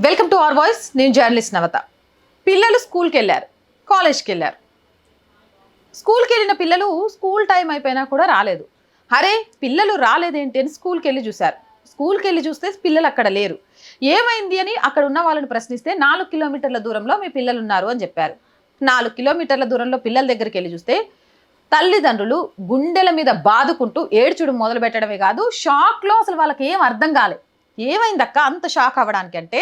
Welcome to our voice నేను journalist Navatha. పిల్లలు స్కూల్కి వెళ్ళారు కాలేజ్కి వెళ్ళారు స్కూల్కి వెళ్ళిన పిల్లలు స్కూల్ టైం అయిపోయినా కూడా రాలేదు. అరే పిల్లలు రాలేదేంటి అని స్కూల్కి వెళ్ళి చూశారు. స్కూల్కి వెళ్ళి చూస్తే పిల్లలు అక్కడ లేరు. ఏమైంది అని అక్కడ ఉన్న వాళ్ళని ప్రశ్నిస్తే నాలుగు కిలోమీటర్ల దూరంలో మీ పిల్లలు ఉన్నారు అని చెప్పారు. నాలుగు కిలోమీటర్ల దూరంలో పిల్లల దగ్గరికి వెళ్ళి చూస్తే తల్లిదండ్రులు గుండెల మీద బాదుకుంటూ ఏడ్చుడు మొదలు పెట్టడమే కాదు షాక్లో అసలు వాళ్ళకి ఏం అర్థం కాలేదు ఏమైందక్క అంత షాక్ అవ్వడానికి అంటే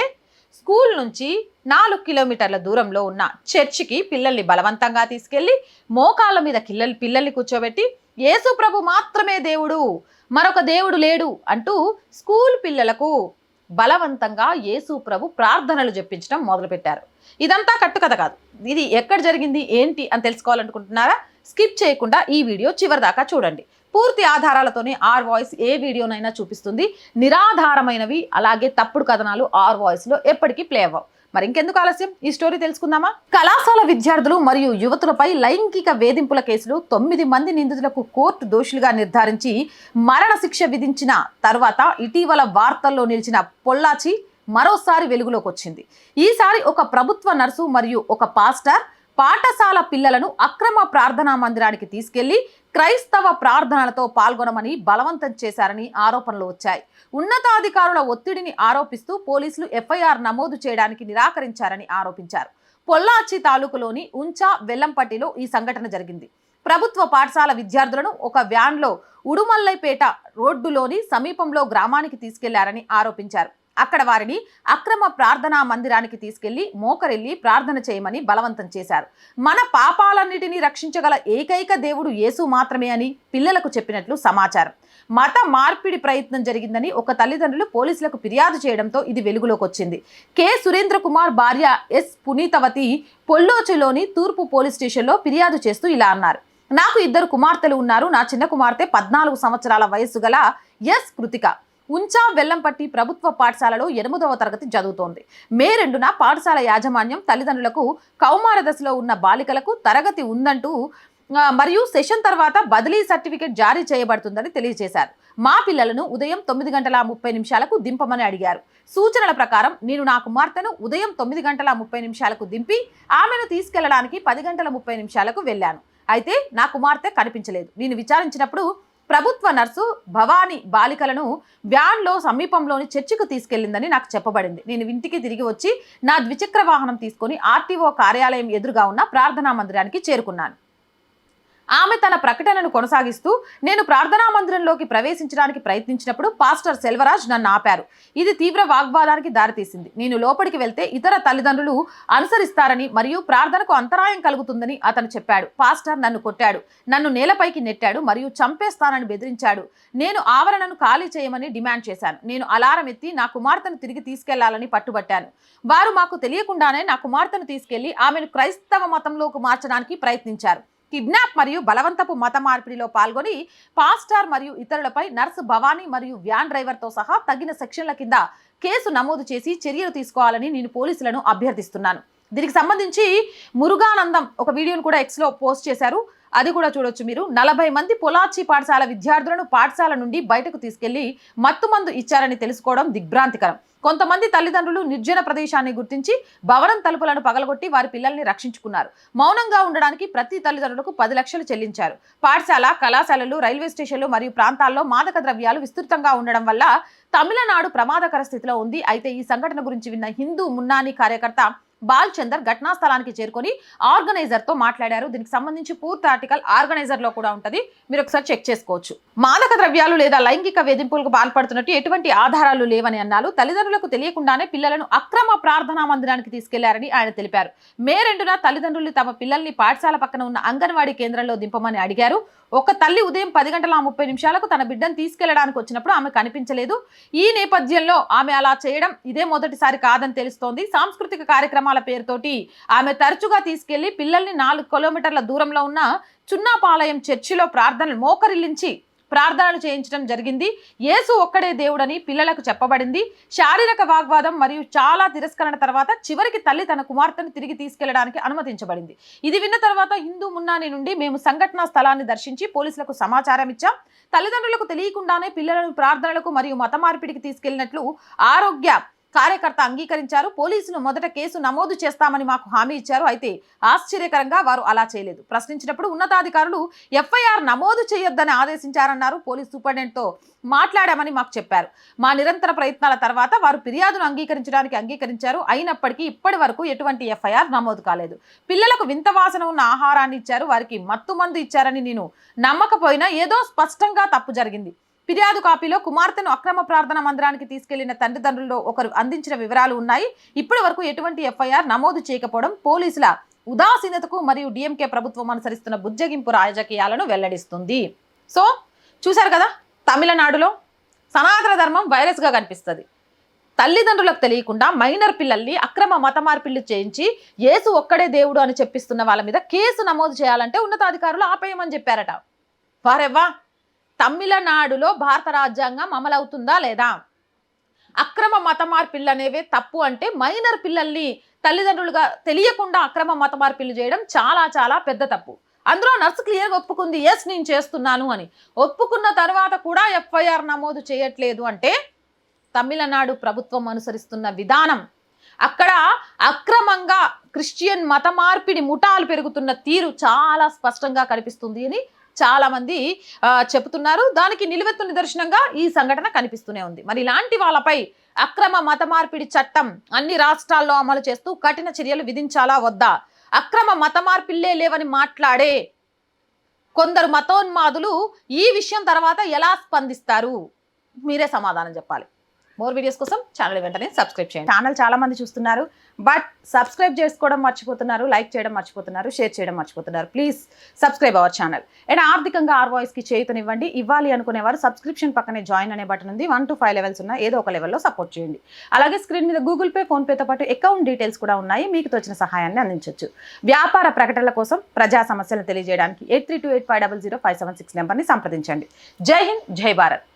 స్కూల్ నుంచి నాలుగు కిలోమీటర్ల దూరంలో ఉన్న చర్చికి పిల్లల్ని బలవంతంగా తీసుకెళ్ళి మోకాళ్ళ మీద కిల్లలు పిల్లల్ని కూర్చోబెట్టి యేసు ప్రభు మాత్రమే దేవుడు మరొక దేవుడు లేడు అంటూ స్కూల్ పిల్లలకు బలవంతంగా యేసు ప్రభు ప్రార్థనలు చెప్పించడం మొదలుపెట్టారు. ఇదంతా కట్టుకథ కాదు. ఇది ఎక్కడ జరిగింది ఏంటి అని తెలుసుకోవాలనుకుంటున్నారా? స్కిప్ చేయకుండా ఈ వీడియో చివరి దాకా చూడండి. పూర్తి ఆధారాలతోనే ఆర్ వాయిస్ ఏ వీడియోనైనా చూపిస్తుంది. నిరాధారమైనవి అలాగే తప్పుడు కథనాలు ఆర్ వాయిస్లో ఎప్పటికీ ప్లే అవ్వవు. మరి ఇంకెందుకు ఆలస్యం? ఈ స్టోరీ తెలుసుకుందామా? కళాశాల విద్యార్థులు మరియు యువతులపై లైంగిక వేధింపుల కేసులు తొమ్మిది మంది నిందితులకు కోర్టు దోషులుగా నిర్ధారించి మరణశిక్ష విధించిన తర్వాత ఇటీవల వార్తల్లో నిలిచిన పొల్లాచి మరోసారి వెలుగులోకి వచ్చింది. ఈసారి ఒక ప్రభుత్వ నర్సు మరియు ఒక పాస్టర్ పాఠశాల పిల్లలను అక్రమ ప్రార్థనా మందిరానికి తీసుకెళ్ళి క్రైస్తవ ప్రార్థనలతో పాల్గొనమని బలవంతం చేశారని ఆరోపణలు వచ్చాయి. ఉన్నతాధికారుల ఒత్తిడిని ఆరోపిస్తూ పోలీసులు ఎఫ్ఐఆర్ నమోదు చేయడానికి నిరాకరించారని ఆరోపించారు. పొల్లాచి తాలూకులోని ఉంచా వెల్లంపట్టిలో ఈ సంఘటన జరిగింది. ప్రభుత్వ పాఠశాల విద్యార్థులను ఒక వ్యాన్లో ఉడుమల్లైపేట రోడ్డులోని సమీపంలో గ్రామానికి తీసుకెళ్ళారని ఆరోపించారు. అక్కడ వారిని అక్రమ ప్రార్థనా మందిరానికి తీసుకెళ్ళి మోకరెళ్ళి ప్రార్థన చేయమని బలవంతం చేశారు. మన పాపాలన్నిటినీ రక్షించగల ఏకైక దేవుడు యేసు మాత్రమే అని పిల్లలకు చెప్పినట్లు సమాచారం. మత మార్పిడి ప్రయత్నం జరిగిందని ఒక తల్లిదండ్రులు పోలీసులకు ఫిర్యాదు చేయడంతో ఇది వెలుగులోకి వచ్చింది. కె. సురేంద్ర కుమార్ భార్య ఎస్. పునీతవతి పొల్లోచిలోని తూర్పు పోలీస్ స్టేషన్లో ఫిర్యాదు చేస్తూ ఇలా అన్నారు. నాకు ఇద్దరు కుమార్తెలు ఉన్నారు. నా చిన్న కుమార్తె పద్నాలుగు సంవత్సరాల వయస్సు గల ఎస్. కృతిక. ఉంచా వెల్లంపట్టి ప్రభుత్వ పాఠశాలలో ఎనిమిదవ తరగతి చదువుతోంది. మే రెండున పాఠశాల యాజమాన్యం తల్లిదండ్రులకు కౌమార దశలో ఉన్న బాలికలకు తరగతి ఉందంటూ మరియు సెషన్ తర్వాత బదిలీ సర్టిఫికేట్ జారీ చేయబడుతుందని తెలియజేశారు. మా పిల్లలను ఉదయం తొమ్మిది గంటల ముప్పై నిమిషాలకు దింపమని అడిగారు. సూచనల ప్రకారం నేను నా కుమార్తెను ఉదయం తొమ్మిది గంటల ముప్పై నిమిషాలకు దింపి ఆమెను తీసుకెళ్ళడానికి పది గంటల ముప్పై నిమిషాలకు వెళ్ళాను. అయితే నా కుమార్తె కనిపించలేదు. నేను విచారించినప్పుడు ప్రభుత్వ నర్సు భవానీ బాలికలను వ్యాన్లో సమీపంలోని చర్చికి తీసుకెళ్ళిందని నాకు చెప్పబడింది. నేను ఇంటికి తిరిగి వచ్చి నా ద్విచక్ర వాహనం తీసుకొని ఆర్టీఓ కార్యాలయం ఎదురుగా ఉన్న ప్రార్థనా మందిరానికి చేరుకున్నాను. ఆమె తన ప్రకటనను కొనసాగిస్తూ నేను ప్రార్థనా మందిరంలోకి ప్రవేశించడానికి ప్రయత్నించినప్పుడు పాస్టర్ సెల్వరాజ్ నన్ను ఆపారు. ఇది తీవ్ర వాగ్వాదానికి దారితీసింది. నేను లోపలికి వెళ్తే ఇతర తల్లిదండ్రులు అనుసరిస్తారని మరియు ప్రార్థనకు అంతరాయం కలుగుతుందని అతను చెప్పాడు. పాస్టర్ నన్ను కొట్టాడు. నన్ను నేలపైకి నెట్టాడు మరియు చంపేస్తానని బెదిరించాడు. నేను ఆవరణను ఖాళీ చేయమని డిమాండ్ చేశాను. నేను అలారం ఎత్తి నా కుమార్తెను తిరిగి తీసుకెళ్ళాలని పట్టుబట్టాను. వారు మాకు తెలియకుండానే నా కుమార్తెను తీసుకెళ్ళి ఆమెను క్రైస్తవ మతంలోకి మార్చడానికి ప్రయత్నించారు. కిడ్నాప్ మరియు బలవంతపు మత మార్పిడిలో పాల్గొని పాస్టార్ మరియు ఇతరులపై నర్సు భవానీ మరియు వ్యాన్ డ్రైవర్తో సహా తగిన సెక్షన్ల కింద కేసు నమోదు చేసి చర్యలు తీసుకోవాలని నేను పోలీసులను అభ్యర్థిస్తున్నాను. దీనికి సంబంధించి మురుగానందం ఒక వీడియోను కూడా ఎక్స్లో పోస్ట్ చేశారు. అది కూడా చూడొచ్చు మీరు. నలభై మంది పొలాచి పాఠశాల విద్యార్థులను పాఠశాల నుండి బయటకు తీసుకెళ్ళి మత్తుమందు ఇచ్చారని తెలుసుకోవడం దిగ్భ్రాంతికరం. కొంతమంది తల్లిదండ్రులు నిర్జన ప్రదేశాన్ని గుర్తించి భవనం తలుపులను పగలగొట్టి వారి పిల్లల్ని రక్షించుకున్నారు. మౌనంగా ఉండడానికి ప్రతి తల్లిదండ్రులకు పది లక్షలు చెల్లించారు. పాఠశాల కళాశాలలు రైల్వే స్టేషన్లు మరియు ప్రాంతాల్లో మాదక ద్రవ్యాలు విస్తృతంగా ఉండడం వల్ల తమిళనాడు ప్రమాదకర స్థితిలో ఉంది. అయితే ఈ సంఘటన గురించి విన్న హిందూ మున్నాని కార్యకర్త బాల్ చందర్ ఘటనా స్థలానికి చేరుకొని ఆర్గనైజర్తో మాట్లాడారు. దీనికి సంబంధించి పూర్తి ఆర్టికల్ ఆర్గనైజర్లో కూడా ఉంటుంది. మీరు ఒకసారి చెక్ చేసుకోవచ్చు. మాదక ద్రవ్యాలు లేదా లైంగిక వేధింపులకు పాల్పడుతున్నట్టు ఎటువంటి ఆధారాలు లేవని అన్నారు. తల్లిదండ్రులకు తెలియకుండానే పిల్లలను అక్రమ ప్రార్థనా మందిరానికి తీసుకెళ్ళారని ఆయన తెలిపారు. మే రెండున తల్లిదండ్రులు తమ పిల్లల్ని పాఠశాల పక్కన ఉన్న అంగన్వాడీ కేంద్రంలో దింపమని అడిగారు. ఒక తల్లి ఉదయం పది గంటల ముప్పై నిమిషాలకు తన బిడ్డను తీసుకెళ్ళడానికి వచ్చినప్పుడు ఆమె కనిపించలేదు. ఈ నేపథ్యంలో ఆమె అలా చేయడం ఇదే మొదటిసారి కాదని తెలుస్తోంది. సాంస్కృతిక కార్యక్రమం పేరుతోటి ఆమె తరచుగా తీసుకెళ్ళి పిల్లల్ని నాలుగు కిలోమీటర్ల దూరంలో ఉన్న చున్నాపాలయం చర్చిలో ప్రార్థనలు మోకరిల్లించి ప్రార్థనలు చేయించడం జరిగింది. యేసు ఒక్కడే దేవుడని పిల్లలకు చెప్పబడింది. శారీరక వాగ్వాదం మరియు చాలా తిరస్కరణ తర్వాత చివరికి తల్లి తన కుమార్తెను తిరిగి తీసుకెళ్ళడానికి అనుమతించబడింది. ఇది విన్న తర్వాత హిందూ మున్నాని నుండి మేము సంఘటనా స్థలాన్ని దర్శించి పోలీసులకు సమాచారం ఇచ్చాం. తల్లిదండ్రులకు తెలియకుండానే పిల్లలను ప్రార్థనలకు మరియు మత మార్పిడికి తీసుకెళ్ళినట్లు ఆరోగ్య కార్యకర్త అంగీకరించారు. పోలీసులు మొదట కేసు నమోదు చేస్తామని మాకు హామీ ఇచ్చారు. అయితే ఆశ్చర్యకరంగా వారు అలా చేయలేదు. ప్రశ్నించినప్పుడు ఉన్నతాధికారులు ఎఫ్ఐఆర్ నమోదు చేయొద్దని ఆదేశించారన్నారు. పోలీస్ సూపరింటెండెంట్తో మాట్లాడామని మాకు చెప్పారు. మా నిరంతర ప్రయత్నాల తర్వాత వారు ఫిర్యాదును అంగీకరించడానికి అంగీకరించారు. అయినప్పటికీ ఇప్పటి వరకు ఎటువంటి ఎఫ్ఐఆర్ నమోదు కాలేదు. పిల్లలకు వింత వాసన ఉన్న ఆహారాన్ని ఇచ్చారు. వారికి మత్తు మందు ఇచ్చారని నేను నమ్మకపోయినా ఏదో స్పష్టంగా తప్పు జరిగింది. ఫిర్యాదు కాపీలో కుమార్తెను అక్రమ ప్రార్థన మందిరానికి తీసుకెళ్ళిన తండ్రిదండ్రుల్లో ఒకరు అందించిన వివరాలు ఉన్నాయి. ఇప్పటి వరకు ఎటువంటి ఎఫ్ఐఆర్ నమోదు చేయకపోవడం పోలీసుల ఉదాసీనతకు మరియు డిఎంకే ప్రభుత్వం అనుసరిస్తున్న బుజ్జగింపు రాజకీయాలను వెల్లడిస్తుంది. సో చూశారు కదా? తమిళనాడులో సనాతన ధర్మం వైరస్గా కనిపిస్తుంది. తల్లిదండ్రులకు తెలియకుండా మైనర్ పిల్లల్ని అక్రమ మత మార్పిళ్ళు చేయించి యేసు ఒక్కడే దేవుడు అని చెప్పిస్తున్న వాళ్ళ మీద కేసు నమోదు చేయాలంటే ఉన్నతాధికారులు ఆపేయమని చెప్పారట. వారెవ్వా? తమిళనాడులో భారత రాజ్యాంగం అమలవుతుందా లేదా? అక్రమ మత మార్పిళ్ళు అనేవే తప్పు అంటే మైనర్ పిల్లల్ని తల్లిదండ్రులుగా తెలియకుండా అక్రమ మత మార్పిళ్ళు చేయడం చాలా చాలా పెద్ద తప్పు. అందులో నర్సు క్లియర్గా ఒప్పుకుంది ఎస్ నేను చేస్తున్నాను అని. ఒప్పుకున్న తర్వాత కూడా ఎఫ్ఐఆర్ నమోదు చేయట్లేదు అంటే తమిళనాడు ప్రభుత్వం అనుసరిస్తున్న విధానం. అక్కడ అక్రమంగా క్రిస్టియన్ మత మార్పిడి ముఠాలు పెరుగుతున్న తీరు చాలా స్పష్టంగా కనిపిస్తుంది అని చాలామంది చెప్తున్నారు చెబుతున్నారు. దానికి నిలువెత్తు నిదర్శనంగా ఈ సంఘటన కనిపిస్తూనే ఉంది. మరి ఇలాంటి వాళ్ళపై అక్రమ మత మార్పిడి చట్టం అన్ని రాష్ట్రాల్లో అమలు చేస్తూ కఠిన చర్యలు విధించాలా వద్దా? అక్రమ మత మార్పిల్లే లేవని మాట్లాడే కొందరు మతోన్మాదులు ఈ విషయం తర్వాత ఎలా స్పందిస్తారు? మీరే సమాధానం చెప్పాలి. మోర్ వీడియోస్ కోసం ఛానల్ వెంటనే సబ్స్క్రైబ్ చేయండి. ఛానల్ చాలా మంది చూస్తున్నారు బట్ సబ్స్క్రైబ్ చేసుకోవడం మర్చిపోతున్నారు లైక్ చేయడం మర్చిపోతున్నారు షేర్ చేయడం మర్చిపోతున్నారు. Please subscribe our channel and ఆర్థికంగా ఆర్ వాయిస్కి చేయుతనివ్వండి. ఇవ్వాలి అనుకునేవారు సబ్స్క్రిప్షన్ పక్కనే జాయిన్ అనే బటన్ ఉంది. వన్ టు ఫైవ్ లెవెల్స్ ఉన్న ఏదో ఒక లెవెల్లో సపోర్ట్ చేయండి. అలాగే స్క్రీన్ మీద గూగుల్ పే ఫోన్పేతో పాటు అకౌంట్ డీటెయిల్స్ కూడా ఉన్నాయి. మీకు తోచిన సహాయాన్ని అందించవచ్చు వ్యాపార ప్రకటనల కోసం ప్రజా సమస్యలను తెలియజేయడానికి eight three two eight five double zero five seven six నెంబర్ని సంప్రదించండి. జై హింద్ జై భారత్.